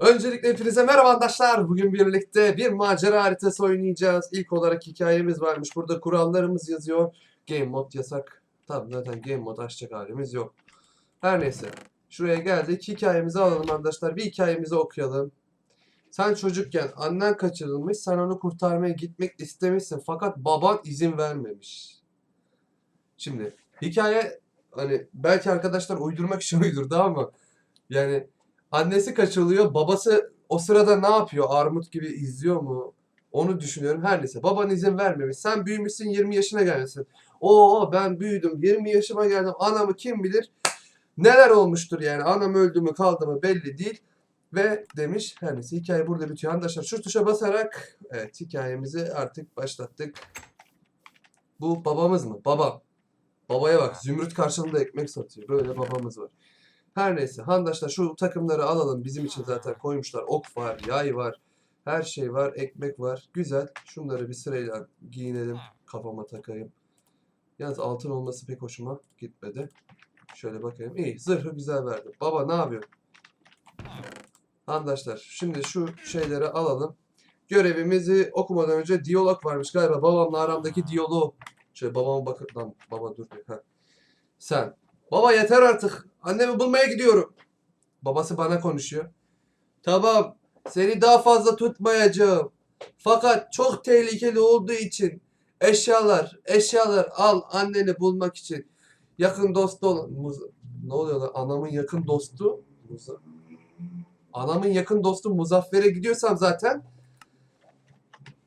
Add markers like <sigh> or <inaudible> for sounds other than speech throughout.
Öncelikle hepinize merhaba arkadaşlar. Bugün birlikte bir macera haritası oynayacağız. İlk olarak hikayemiz varmış. Burada kurallarımız yazıyor. Game mod yasak. Tabii zaten game mod açacak halimiz yok. Her neyse. Şuraya geldik. Hikayemizi alalım arkadaşlar. Bir hikayemizi okuyalım. Sen çocukken annen kaçırılmış. Sen onu kurtarmaya gitmek istemişsin. Fakat baban izin vermemiş. Şimdi hikaye hani belki arkadaşlar uydurmak için <laughs> uydurdu ama yani Annesi kaçırılıyor. Babası o sırada ne yapıyor? Armut gibi izliyor mu? Onu düşünüyorum. Her neyse. Baban izin vermemiş. Sen büyümüşsün 20 yaşına gelmişsin. Oo ben büyüdüm. 20 yaşıma geldim. Anamı kim bilir? Neler olmuştur yani. Anam öldü mü kaldı mı belli değil. Ve demiş her neyse hikaye burada bitiyor. Arkadaşlar şu tuşa basarak evet hikayemizi artık başlattık. Bu babamız mı? Babam. Babaya bak. Zümrüt karşılığında ekmek satıyor. Böyle babamız var. Her neyse. Handaşlar şu takımları alalım. Bizim için zaten koymuşlar. Ok var, yay var. Her şey var. Ekmek var. Güzel. Şunları bir sırayla giyinelim. Kafama takayım. Yalnız altın olması pek hoşuma gitmedi. Şöyle bakayım. İyi. Zırhı güzel verdim. Baba ne yapıyor? Handaşlar. Şimdi şu şeyleri alalım. Görevimizi okumadan önce diyalog varmış. Galiba babamla aramdaki diyaloğu. Şöyle babama bakın. Lan baba dur. Ha. Sen. Baba yeter artık. Annemi bulmaya gidiyorum. Babası bana konuşuyor. Tamam. Seni daha fazla tutmayacağım. Fakat çok tehlikeli olduğu için eşyalar, eşyalar al anneni bulmak için. Yakın dostu olan... Ne oluyor lan? Anamın yakın dostu... Muza- Anamın yakın dostu Muzaffer'e gidiyorsam zaten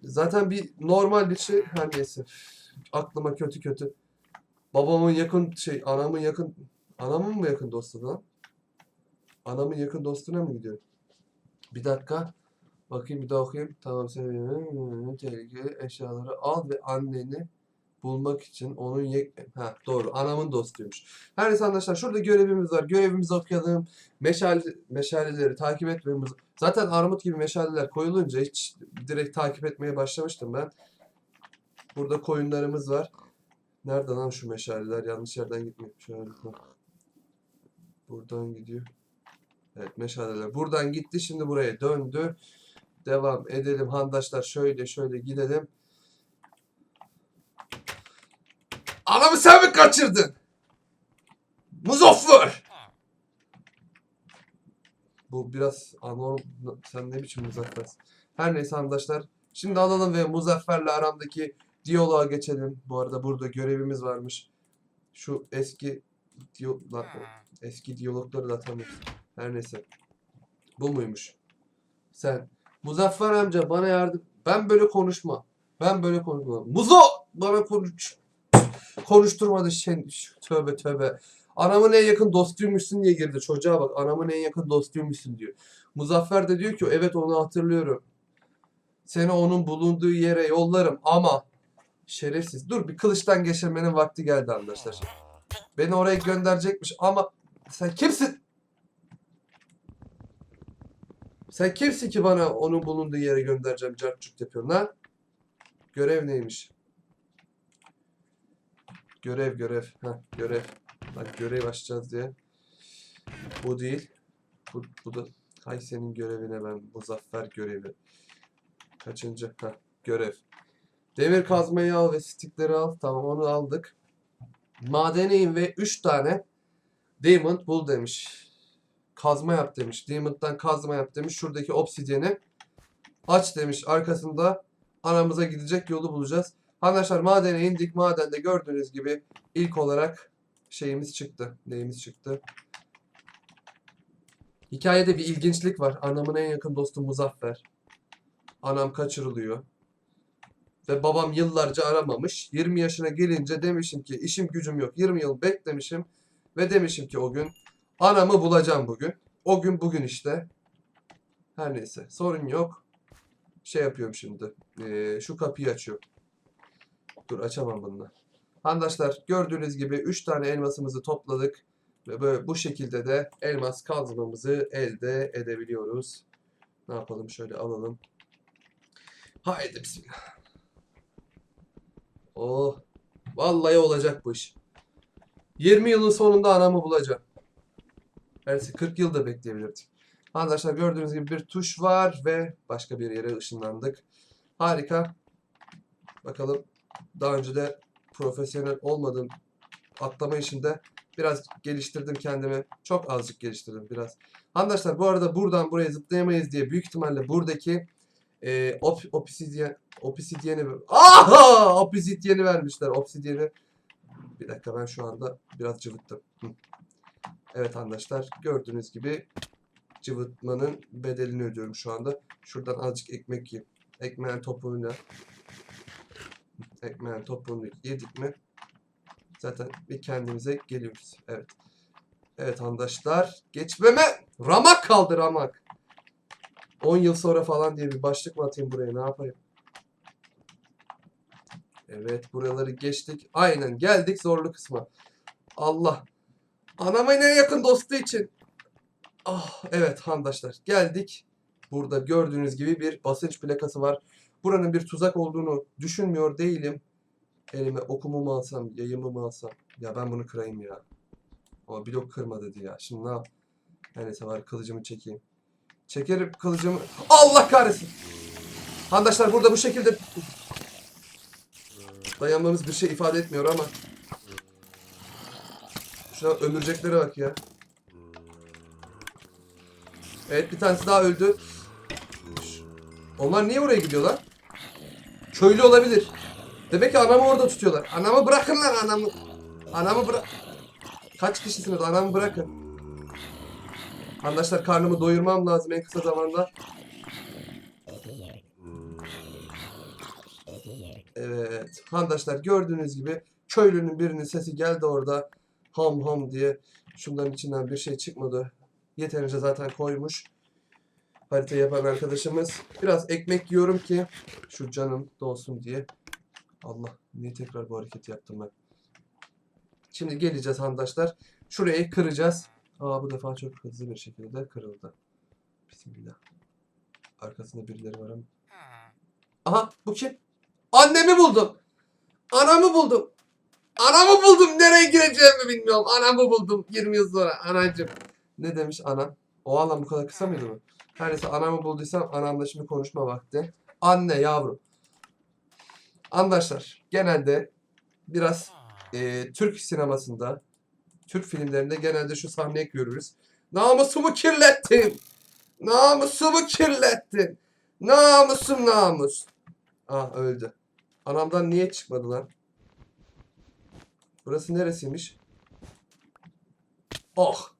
zaten bir normal bir şey her neyse. Aklıma kötü kötü. Babamın yakın şey, anamın yakın, anamın mı yakın dostu lan? Anamın yakın dostuna mı gidiyor? Bir dakika. Bakayım bir daha okuyayım. Tamam sen tehlikeli eşyaları al ve anneni bulmak için onun yek... Ha doğru. Anamın dostuymuş. Her neyse arkadaşlar şurada görevimiz var. Görevimizi okuyalım. Meşale, meşaleleri takip etmemiz. Zaten armut gibi meşaleler koyulunca hiç direkt takip etmeye başlamıştım ben. Burada koyunlarımız var. Nerede lan şu meşaleler? Yanlış yerden gitmiyor. Şöyle. Buradan gidiyor. Evet meşaleler. Buradan gitti şimdi buraya döndü. Devam edelim handaşlar. Şöyle şöyle gidelim. Anamı sen mi kaçırdın? Muzaffer! Bu biraz anormal. Sen ne biçim Muzaffer'sin? Her neyse arkadaşlar. Şimdi alalım ve Muzaffer'le aramdaki diyaloğa geçelim. Bu arada burada görevimiz varmış. Şu eski diyo lan, eski diyalogları da tanıyoruz. Her neyse. Bu muymuş? Sen. Muzaffer amca bana yardım. Ben böyle konuşma. Ben böyle konuşma. Muzo bana konuş. Konuşturmadı şey. Tövbe tövbe. Anamın en yakın dostuymuşsun diye girdi. Çocuğa bak. Anamın en yakın dostuymuşsun diyor. Muzaffer de diyor ki evet onu hatırlıyorum. Seni onun bulunduğu yere yollarım ama şerefsiz. Dur bir kılıçtan geçirmenin vakti geldi arkadaşlar. Beni oraya gönderecekmiş ama sen kimsin? Sen kimsin ki bana onun bulunduğu yere göndereceğim cartçuk yapıyorsun ha? Görev neymiş? Görev görev. Ha görev. Bak görev açacağız diye. Bu değil. Bu, bu da hay senin görevine ben muzaffer görevi. Kaçıncı? Ha görev. Demir kazmayı al ve stikleri al. Tamam onu aldık. Madene ve 3 tane diamond bul demiş. Kazma yap demiş. Diamond'dan kazma yap demiş. Şuradaki obsidyeni aç demiş. Arkasında aramıza gidecek yolu bulacağız. Arkadaşlar madene indik. Madende gördüğünüz gibi ilk olarak şeyimiz çıktı. Neyimiz çıktı? Hikayede bir ilginçlik var. Anamın en yakın dostu Muzaffer. Anam kaçırılıyor. Ve babam yıllarca aramamış. 20 yaşına gelince demişim ki işim gücüm yok. 20 yıl beklemişim. Ve demişim ki o gün anamı bulacağım bugün. O gün bugün işte. Her neyse sorun yok. Şey yapıyorum şimdi. Ee, şu kapıyı açıyorum. Dur açamam bununla. Arkadaşlar gördüğünüz gibi 3 tane elmasımızı topladık. Ve böyle bu şekilde de elmas kazmamızı elde edebiliyoruz. Ne yapalım şöyle alalım. Haydi bismillah. Oh. Vallahi olacak bu iş. 20 yılın sonunda anamı bulacağım. Gerçi 40 yıl da bekleyebilirdik. Arkadaşlar gördüğünüz gibi bir tuş var ve başka bir yere ışınlandık. Harika. Bakalım daha önce de profesyonel olmadığım atlama işinde biraz geliştirdim kendimi. Çok azıcık geliştirdim biraz. Arkadaşlar bu arada buradan buraya zıplayamayız diye büyük ihtimalle buradaki e, op, obsidyen, obsidyeni Aha! Obsidyeni vermişler. Obsidyeni bir dakika ben şu anda biraz cıvıttım. Evet arkadaşlar gördüğünüz gibi cıvıtmanın bedelini ödüyorum şu anda. Şuradan azıcık ekmek yiyeyim. Ekmeğin topuğuyla ekmeğin topuğunu yedik mi zaten bir kendimize geliyoruz. Evet. Evet arkadaşlar geçmeme ramak kaldı ramak. 10 yıl sonra falan diye bir başlık mı atayım buraya ne yapayım? Evet buraları geçtik. Aynen geldik zorlu kısma. Allah. Anamın en yakın dostu için. Ah evet arkadaşlar geldik. Burada gördüğünüz gibi bir basınç plakası var. Buranın bir tuzak olduğunu düşünmüyor değilim. Elime okumu mu alsam, yayımı mı alsam? Ya ben bunu kırayım ya. Ama blok kırma dedi ya. Şimdi ne yap? Her neyse var kılıcımı çekeyim. Çekerim kılıcımı. Allah kahretsin. Arkadaşlar burada bu şekilde dayanmamız bir şey ifade etmiyor ama. Şuna ömürceklere bak ya. Evet bir tanesi daha öldü. Onlar niye oraya gidiyorlar? Köylü olabilir. Demek ki anamı orada tutuyorlar. Anamı bırakın lan anamı. Anamı bırak. Kaç kişisiniz? Anamı bırakın. Arkadaşlar karnımı doyurmam lazım en kısa zamanda. Evet. Arkadaşlar gördüğünüz gibi köylünün birinin sesi geldi orada. Ham ham diye. Şunların içinden bir şey çıkmadı. Yeterince zaten koymuş. Harita yapan arkadaşımız. Biraz ekmek yiyorum ki şu canım dolsun diye. Allah niye tekrar bu hareketi yaptım ben. Şimdi geleceğiz arkadaşlar. Şurayı kıracağız. Aa bu defa çok hızlı bir şekilde kırıldı. Bismillah. Arkasında birileri var ama. Aha bu kim? Annemi buldum. Anamı buldum. Anamı buldum. Nereye gireceğimi bilmiyorum. Anamı buldum 20 yıl sonra. Anacım. Ne demiş anam? O anlam bu kadar kısa mıydı mı? Her neyse anamı bulduysam anamla şimdi konuşma vakti. Anne yavrum. Arkadaşlar genelde biraz e, Türk sinemasında, Türk filmlerinde genelde şu sahneyi görürüz. Namusumu kirlettin. Namusumu kirlettin. Namusum namus. Ah öldü. Anamdan niye çıkmadı lan? Burası neresiymiş? Oh.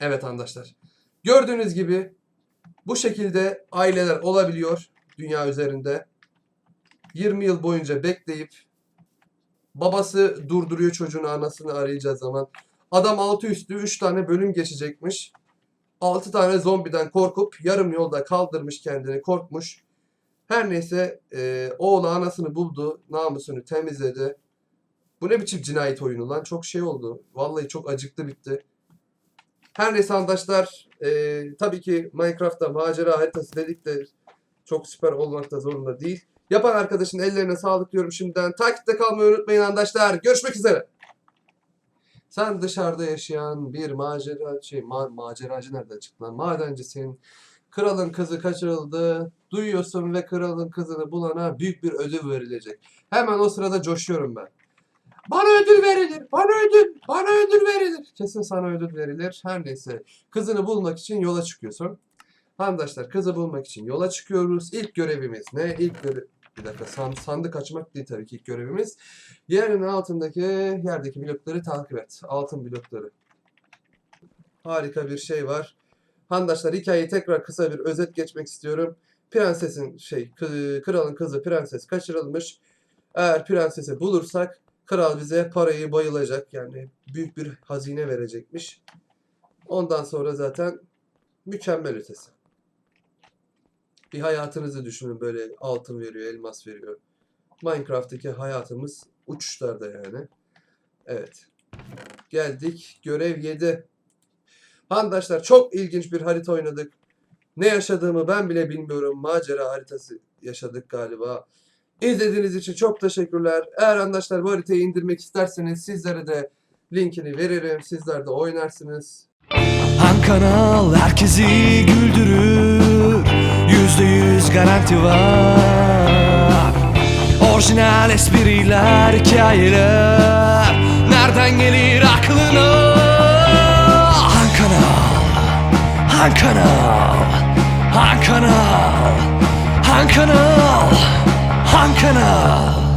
Evet arkadaşlar. Gördüğünüz gibi bu şekilde aileler olabiliyor dünya üzerinde. 20 yıl boyunca bekleyip babası durduruyor çocuğunu anasını arayacağı zaman. Adam altı üstü 3 tane bölüm geçecekmiş. 6 tane zombiden korkup yarım yolda kaldırmış kendini korkmuş. Her neyse e, oğlu anasını buldu. Namusunu temizledi. Bu ne biçim cinayet oyunu lan? Çok şey oldu. Vallahi çok acıklı bitti. Her neyse arkadaşlar e, tabii ki Minecraft'ta macera haritası dedik de çok süper olmakta zorunda değil. Yapan arkadaşın ellerine sağlık diyorum şimdiden. Takipte kalmayı unutmayın arkadaşlar. Görüşmek üzere. Sen dışarıda yaşayan bir macera şey ma- maceracı nereden çıktı lan? Madencisin. Kralın kızı kaçırıldı. Duyuyorsun ve kralın kızını bulana büyük bir ödül verilecek. Hemen o sırada coşuyorum ben. Bana ödül verilir. Bana ödül. Bana ödül verilir. Kesin sana ödül verilir. Her neyse. Kızını bulmak için yola çıkıyorsun. Arkadaşlar kızı bulmak için yola çıkıyoruz. İlk görevimiz ne? İlk görev... Bir dakika san- sandık açmak değil tabii ki ilk görevimiz. Yerin altındaki yerdeki blokları takip et. Altın blokları. Harika bir şey var. Arkadaşlar hikayeyi tekrar kısa bir özet geçmek istiyorum. Prensesin şey kralın kızı prenses kaçırılmış. Eğer prensesi bulursak kral bize parayı bayılacak. Yani büyük bir hazine verecekmiş. Ondan sonra zaten mükemmel ötesi. Bir hayatınızı düşünün böyle altın veriyor, elmas veriyor. Minecraft'taki hayatımız uçuşlarda yani. Evet. Geldik. Görev 7. Arkadaşlar çok ilginç bir harita oynadık. Ne yaşadığımı ben bile bilmiyorum. Macera haritası yaşadık galiba. İzlediğiniz için çok teşekkürler. Eğer arkadaşlar bu haritayı indirmek isterseniz sizlere de linkini veririm. Sizler de oynarsınız. Han kanal herkesi güldürür Yüzde yüz garanti var Orijinal espriler, hikayeler Nereden gelir aklına Han kanal Han kanal Han kanal Han kanal Han kanal